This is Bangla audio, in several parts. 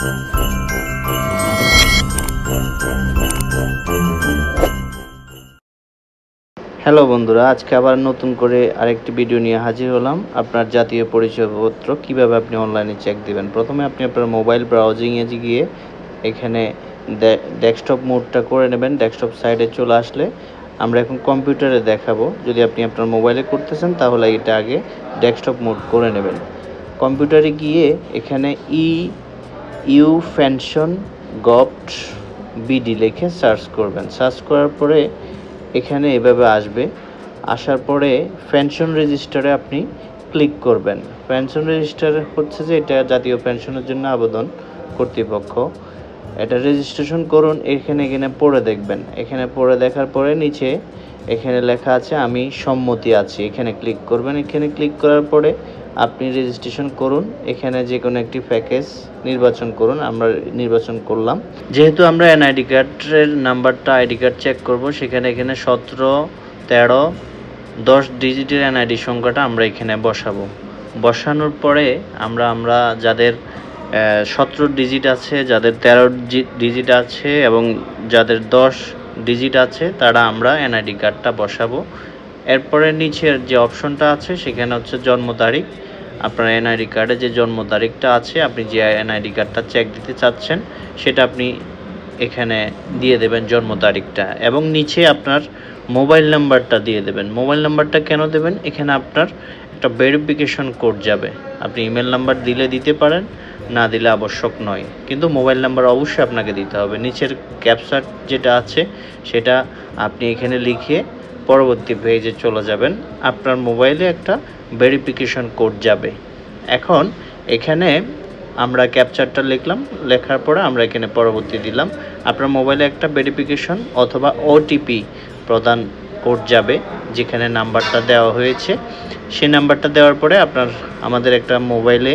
হ্যালো বন্ধুরা, আজকে আবার নতুন করে আরেকটি ভিডিও নিয়ে হাজির হলাম। আপনার জাতীয় পরিচয়পত্র কীভাবে আপনি অনলাইনে চেক দিবেন? প্রথমে আপনি আপনার মোবাইল ব্রাউজিংয়ে গিয়ে এখানে ডেস্কটপ মোডটা করে নেবেন ডেস্কটপ সাইডে চলে আসলে আমরা এখন কম্পিউটারে দেখাবো। যদি আপনি আপনার মোবাইলে করতেছেন, তাহলে এটা আগে ডেস্কটপ মোড করে নেবেন। কম্পিউটারে গিয়ে এখানে ই ইউ ফ্যানশন গভট বিডি লিখে সার্চ করবেন। সার্চ করার পরে এখানে এভাবে আসবে। আসার পরে পেনশন রেজিস্টারে আপনি ক্লিক করবেন। পেনশন রেজিস্টার হচ্ছে যে এটা জাতীয় পেনশনের জন্য আবেদন কর্তৃপক্ষ। এটা রেজিস্ট্রেশন করুন, এখানে এখানে পড়ে দেখবেন। এখানে পড়ে দেখার পরে নিচে এখানে লেখা আছে, আমি সম্মতি আছি। এখানে ক্লিক করবেন। এখানে ক্লিক করার পরে আপনি রেজিস্ট্রেশন করুন, এখানে যে কোনো একটি প্যাকেজ নির্বাচন করুন, আমরা নির্বাচন করলাম। যেহেতু আমরা এনআইডি কার্ডের নাম্বারটা আইডি কার্ড চেক করব, সেখানে এখানে সতেরো, তেরো, দশ ডিজিটের এনআইডি সংখ্যাটা আমরা এখানে বসাবো। বসানোর পরে আমরা আমরা যাদের সতেরো ডিজিট আছে, যাদের তেরো ডিজিট আছে এবং যাদের দশ ডিজিট আছে, তারা আমরা এনআইডি কার্ডটা বসাবো। এরপরে নিচের যে অপশনটা আছে, সেখানে হচ্ছে জন্ম তারিখ আপনার এনআইডি কার্ডে যে জন্ম তারিখটা আছে, আপনি যে এনআইডি কার্ডটা চেক দিতে চাচ্ছেন, সেটা আপনি এখানে দিয়ে দেবেন জন্ম তারিখটা এবং নিচে আপনার মোবাইল নাম্বারটা দিয়ে দেবেন। মোবাইল নাম্বারটা কেন দেবেন? এখানে আপনার একটা ভেরিফিকেশন কোড যাবে। আপনি ইমেল নাম্বার দিলে দিতে পারেন, না দিলে আবশ্যক নয়। কিন্তু মোবাইল নাম্বার অবশ্যই আপনাকে দিতে হবে। নিচের ক্যাপচার যেটা আছে, সেটা আপনি এখানে লিখে পরবর্তী পেজে চলে যাবেন। আপনার মোবাইলে একটা ভেরিফিকেশন কোড যাবে। এখন এখানে আমরা ক্যাপচারটা লিখলাম, লেখার পরে আমরা এখানে পরবর্তী দিলাম। আপনার মোবাইলে একটা ভেরিফিকেশন অথবা ওটিপি প্রদান কোড যাবে, যেখানে নাম্বারটা দেওয়া হয়েছে। সেই নাম্বারটা দেওয়ার পরে আপনার, আমাদের একটা মোবাইলে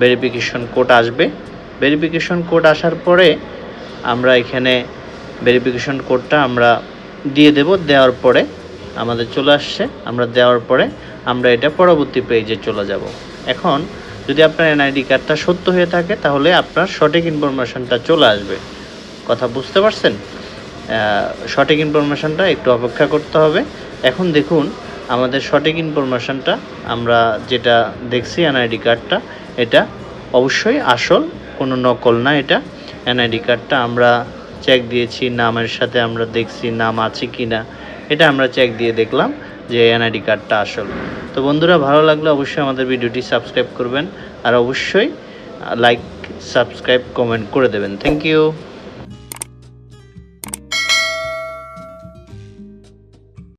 ভেরিফিকেশন কোড আসবে। ভেরিফিকেশন কোড আসার পরে আমরা এখানে ভেরিফিকেশন কোডটা আমরা দিয়ে দেব, দেওয়ার পরে আমাদের চলে আসছে। আমরা দেওয়ার পরে আমরা এটা পরবর্তী পেজে চলে যাব। এখন যদি আপনার এনআইডি কার্ডটা সত্য হয়ে থাকে, তাহলে আপনার সঠিক ইনফরমেশনটা চলে আসবে। কথা বুঝতে পারছেন? সঠিক ইনফরমেশনটা একটু অপেক্ষা করতে হবে। এখন দেখুন, আমাদের সঠিক ইনফরমেশনটা আমরা যেটা দেখছি এনআইডি কার্ডটা এটা অবশ্যই আসল, কোনো নকল না এটা। এনআইডি কার্ডটা আমরা চেক দিয়েছি, নামের সাথে আমরা দেখছি নাম আছে কি না এটা আমরা চেক দিয়ে দেখলাম যে এনআইডি কার্ডটা আসল। তো বন্ধুরা, ভালো লাগলে অবশ্যই আমাদের ভিডিওটি সাবস্ক্রাইব করবেন। আর অবশ্যই লাইক সাবস্ক্রাইব কমেন্ট করে দেবেন। Thank you